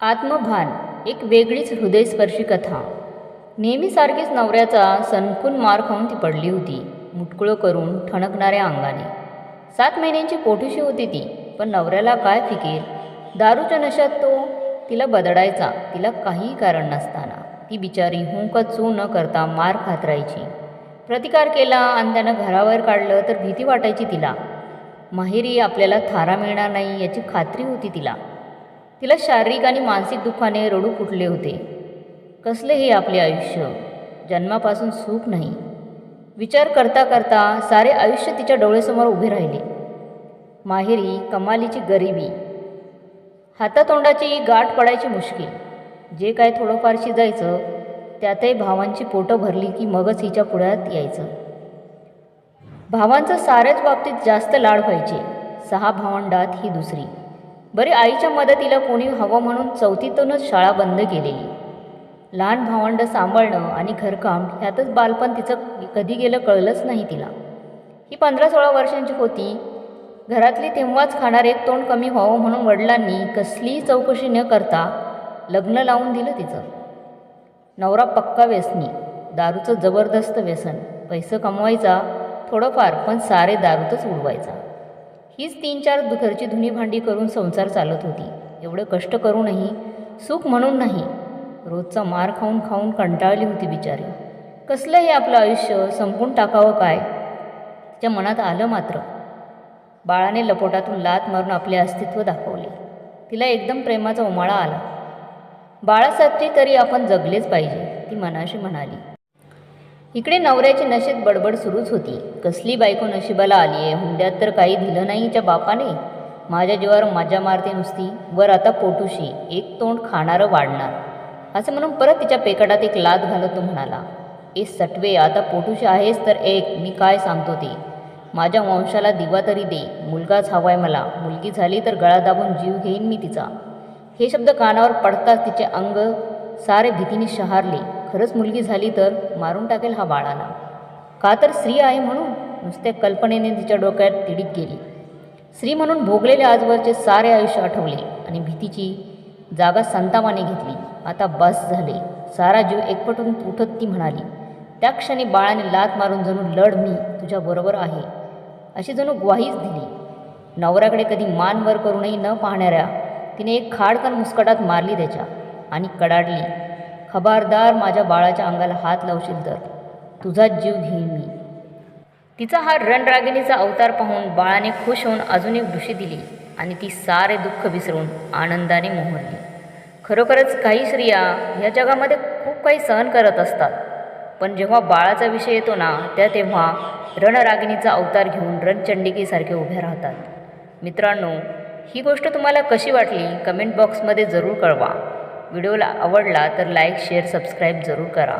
आत्मभान एक वेगळीच हृदयस्पर्शी कथा. नेहमीसारखीच नवऱ्याचा सनकून मार खाऊन ती पडली होती मुटकुळं करून ठणकणाऱ्या अंगाने. सात महिन्यांची पोठीशी होती ती पण नवऱ्याला काय फिकेल? दारूच्या नशात तो तिला बदडायचा तिला काहीही कारण नसताना. ती बिचारी हुंक चू न करता मार खात राहायची. प्रतिकार केला आणि त्यानं घराबाहेर काढलं तर भीती वाटायची तिला. माहेरी आपल्याला थारा मिळणार नाही याची खात्री होती तिला. तिला शारीरिक आणि मानसिक दुःखाने रडू फुटले होते. कसले हे आपले आयुष्य? जन्मापासून सुख नाही. विचार करता करता सारे आयुष्य तिच्या डोळ्यासमोर उभे राहिले. माहेरी कमालीची गरिबी. हातातोंडाची गाठ पडायची मुश्किल. जे काय थोडंफार शिजायचं त्यातही भावांची पोटं भरली की मगच हिच्या पुढ्यात यायचं. भावांचं साऱ्याच बाबतीत जास्त लाड व्हायचे. सहा भावंडात ही दुसरी. बरे आईच्या मदतीला कोणी हवं म्हणून चौथीतूनच शाळा बंद केलेली. लहान भावंड सांभाळणं आणि घरकाम ह्यातच बालपण तिचं कधी गेलं कळलंच नाही तिला. ही पंधरा सोळा वर्षांची होती. घरातली तेव्हाच खाणार एक तोंड कमी व्हावं म्हणून वडिलांनी कसलीही चौकशी न करता लग्न लावून दिलं तिचं. नवरा पक्का व्यसनी दारूचं जबरदस्त व्यसन पैसं कमवायचा थोडंफार पण सारे दारूतच उडवायचा. हीच तीन चार घरची धुणी भांडी करून संसार चालत होती. एवढं कष्ट करूनही सुख म्हणून नाही रोजचा मार खाऊन खाऊन कंटाळली होती बिचारी. कसलं हे आपलं आयुष्य? संपून टाकावं काय? तिच्या मनात आलं मात्र. बाळाने लपोटातून लात मारून आपले अस्तित्व दाखवले. तिला एकदम प्रेमाचा उमाळा आला. बाळासाठी तरी आपण जगलेच पाहिजे ती मनाशी म्हणाली. इकडे नवऱ्याची नशेत बडबड सुरूच होती. कसली बायको नशिबाला आली आहे? हुंड्यात तर काही दिलं नाही हिच्या बापाने? माझ्या जीवावर मजा मारते नुसती. वर आता पोटूशी. एक तोंड खाणारं वाढणार. असं म्हणून परत तिच्या पेकडात एक लात घालत तो म्हणाला ए सटवे आता पोटूशी आहेस तर एक. मी काय सांगतो ते? माझ्या वंशाला दिवा तरी दे. मुलगाच हवाय मला. मुलगी झाली तर गळा दाबून जीव घेईन मी तिचा. हे शब्द कानावर पडताच तिचे अंग सारे भीतीने शहारले. खरंच मुलगी झाली तर मारून टाकेल हा बाळाला. का तर स्त्री आहे म्हणून नुसत्या कल्पनेने तिच्या डोक्यात तिडीत गेली. स्त्री म्हणून भोगलेले आजवरचे सारे आयुष्य आठवले आणि भीतीची जागा संतामाने घेतली. आता बस झाले. सारा जीव एकपटून उठत ती म्हणाली त्या क्षणी बाळाने लात मारून जणू लढ मी तुझ्याबरोबर आहे. अशी जणू ग्वाहीच दिली. नवऱ्याकडे कधी मान वर करूनही न पाहणाऱ्या तिने एक खाडकन मुस्कटात मारली त्याच्या आणि कडाडली. खबरदार माझ्या बाळाच्या अंगाला हात लावशील तर. तुझा जीव घेईन मी. तिचा हा रणरागिणीचा अवतार पाहून बाळाने खुश होऊन अजून एक दुषी दिली आणि ती सारे दुःख विसरून आनंदाने मोहरली. खरोखरच काही स्त्रिया या जगामध्ये खूप काही सहन करत असतात. पण जेव्हा बाळाचा विषय येतो ना त्या तेव्हा रणरागिणीचा अवतार घेऊन रणचंडिकेसारखे उभ्या राहतात. मित्रांनो ही गोष्ट तुम्हाला कशी वाटली? कमेंट बॉक्समध्ये जरूर कळवा. व्हिडिओला आवडला तर लाईक शेअर सबस्क्राईब जरूर करा.